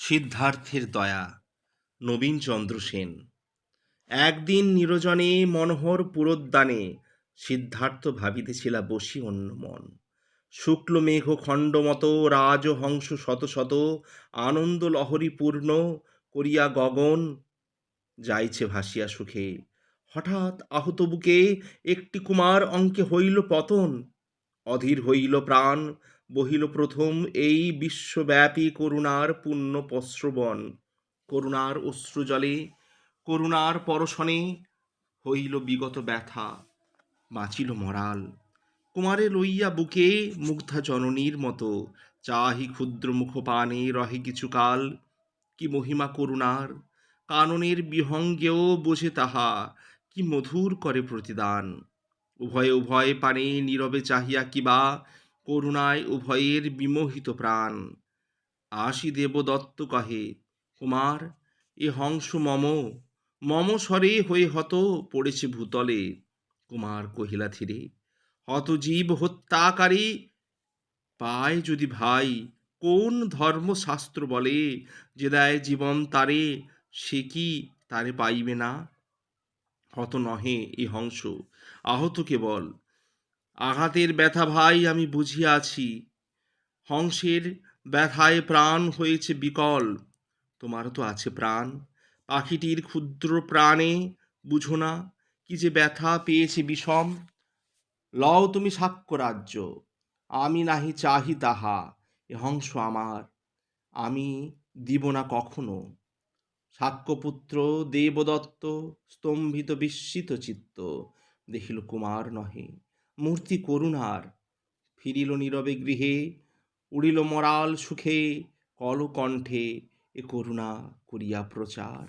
সিদ্ধার্থের দয়া নবীনচন্দ্র সেন। একদিন নিরজনে মনোহর পুরোদ্যানে সিদ্ধার্থ ভাবিতেছিলা বসি অন্য মন। শুক্ল মেঘ খণ্ডমত রাজহংস শত শত, আনন্দ লহরী পূর্ণ করিয়া গগন যাইছে ভাসিয়া সুখে। হঠাৎ আহত বুকে একটি কুমার অঙ্কে হইল পতন, অধীর হইল প্রাণ বহিল প্রথম, এই বিশ্বব্যাপী করুণার পুণ্য প্রশ্রবণ করুণার অশ্রুজলে, করুণার পরশনে হইল বিগত ব্যথা, বাঁচিল মরাল। কুমারে লইয়া বুকে মুগ্ধা জননীর মতো, চাহি ক্ষুদ্র মুখপানে রহে কিছুকাল, কি মহিমা করুণার, কাননের বিহঙ্গেও বোঝে তাহা, কি মধুর করে প্রতিদান। উভয়ে উভয় পানে নীরবে চাহিয়া কিবা করুণায় উভয়ের বিমোহিত প্রাণ। আসি দেবদত্ত কহে, কুমার, এ হংস মম মম স্বরে হয়ে হত পড়েছে ভূতলে কুমার কহিলা হত জীব হত্যাকারী পায় যদি ভাই, কোন ধর্মশাস্ত্র বলে যে দেয় জীবন তারে, সে কি তারে পাইবে না হত নহে এ হংস, আহত কেবল আঘাতের ব্যথা ভাই আমি বুঝিয়াছি। হংসের ব্যথায় প্রাণ হয়েছে বিকল। তোমারও তো আছে প্রাণ। পাখিটির ক্ষুদ্র প্রাণে বুঝো না কি যে ব্যথা পেয়েছে বিষম। লও তুমি সাক্ষ্য রাজ্য আমি নাহি চাহি তাহা। এ হংস আমার। আমি দিব না কখনো। সাক্ষ্যপুত্র দেবদত্ত স্তম্ভিত বিস্মিত চিত্ত। দেখিল কুমার নহে। মূর্তি করুণার। ফিরিল নীরবে গৃহে উড়িল মরাল সুখে কলকণ্ঠে এ করুণা করিয়া প্রচার।